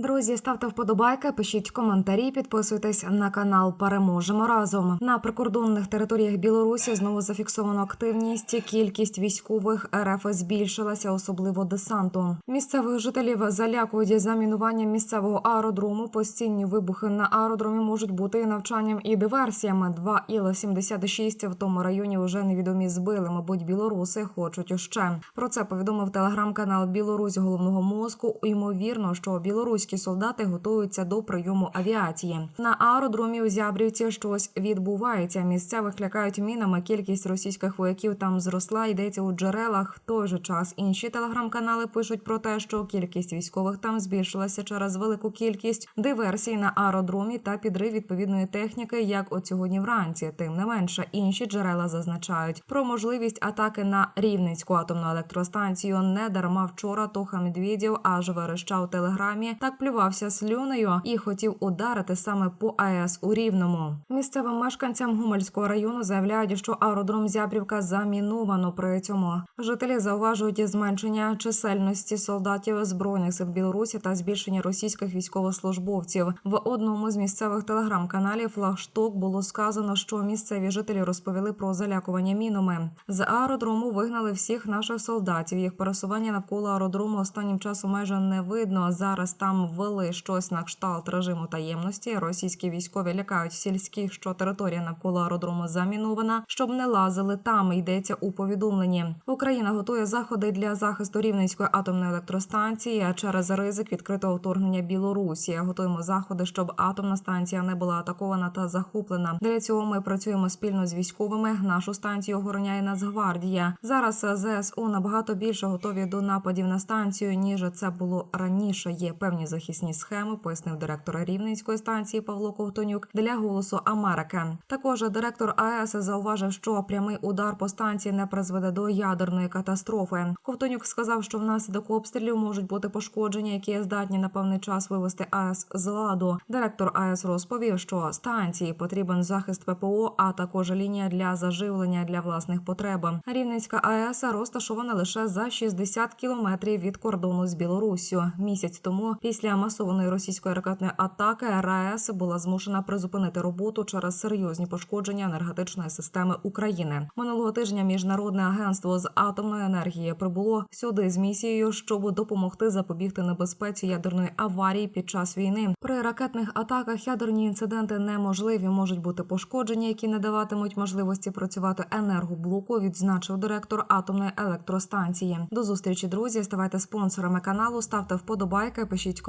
друзі, ставте вподобайки, пишіть коментарі, підписуйтесь на канал. Переможемо разом. На прикордонних територіях Білорусі знову зафіксовано активність. Кількість військових РФ збільшилася, особливо десанту. Місцевих жителів залякують замінуванням місцевого аеродрому. Постійні вибухи на аеродромі можуть бути і навчанням і диверсіями. Два Іл-76 в тому районі вже невідомі збили. Мабуть, білоруси хочуть ще. Про це повідомив телеграм-канал Білорусь головного мозку. Ймовірно, що білоруські солдати готуються до прийому авіації. На аеродромі у Зябрівці щось відбувається. Місцевих лякають мінами. Кількість російських вояків там зросла. Йдеться у джерелах. В той же час інші телеграм-канали пишуть про те, що кількість військових там збільшилася через велику кількість диверсій на аеродромі та підрив відповідної техніки, як от сьогодні вранці. Тим не менше, інші джерела зазначають про можливість атаки на Рівненську атомну електростанцію. Не дарма вчора Тоха Медведєв аж верещав телеграмі, так плювався слюнею і хотів ударити саме по АЕС у Рівному. Місцевим мешканцям Гумельського району заявляють, що аеродром Зябрівка заміновано. При цьому жителі зауважують зменшення чисельності солдатів збройних сил Білорусі та збільшення російських військовослужбовців. В одному з місцевих телеграм-каналів Флагшток було сказано, що місцеві жителі розповіли про залякування мінами. З аеродрому вигнали всіх наших солдатів. Їх пересування навколо аеродрому останнім часом майже не видно. Зараз там ввели щось на кшталт режиму таємності. Російські військові лякають сільських, що територія навколо аеродрому замінована, щоб не лазили там. Йдеться у повідомленні. Україна готує заходи для захисту рівненської атомної електростанції через ризик відкритого вторгнення Білорусі. Готуємо заходи, щоб атомна станція не була атакована та захоплена. Для цього ми працюємо спільно з військовими. Нашу станцію охороняє Нацгвардія. Зараз ЗСУ набагато більше готові до нападів на станцію ніж це було раніше. Є певні захисні схеми, пояснив директор Рівненської станції Павло Ковтонюк для голосу Америки. Також директор АЕС зауважив, що прямий удар по станції не призведе до ядерної катастрофи. Ковтонюк сказав, що внаслідок обстрілів можуть бути пошкодження, які здатні на певний час вивести АЕС з ладу. Директор АЕС розповів, що станції потрібен захист ППО, а також лінія для заживлення для власних потреб. Рівненська АЕС розташована лише за 60 кілометрів від кордону з Білоруссю. Місяць тому, після масованої російської ракетної атаки, РАЕС була змушена призупинити роботу через серйозні пошкодження енергетичної системи України. Минулого тижня міжнародне агентство з атомної енергії прибуло сюди з місією, щоб допомогти запобігти небезпеці ядерної аварії під час війни. При ракетних атаках ядерні інциденти неможливі можуть бути пошкодження, які не даватимуть можливості працювати енергоблоку. Відзначив директор атомної електростанції. До зустрічі, друзі. Ставайте спонсорами каналу, ставте вподобайки, пишіть